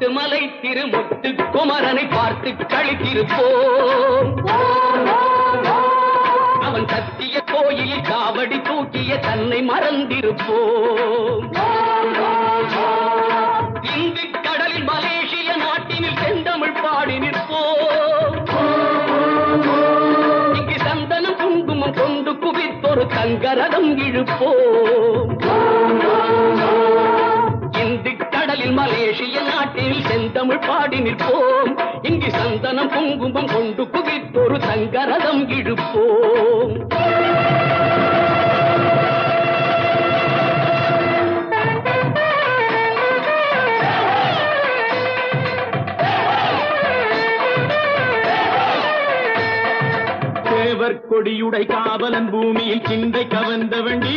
பட்டுமலை திருமுத்து குமரனை பார்த்து கழித்திருப்போம். அவன் சத்திய கோயிலில் காவடி தூக்கிய தன்னை மறந்திருப்போம். இந்து கடலில் மலேசிய நாட்டினில் செந்தமிழ் பாடி நிற்போம். இங்கு சந்தனம் குங்குமம் கொண்டு குவித்தொரு தங்கரதம் இழுப்போம். நாட்டில் செந்தமிழ் பாடி நிற்போம். இங்கு சந்தனம் குங்குமம் கொண்டு குவித்தொரு தங்கரதம் இழுப்போம். தேவர் கொடியுடை காவலன் பூமியில் சிந்தை கவர்ந்த வண்டி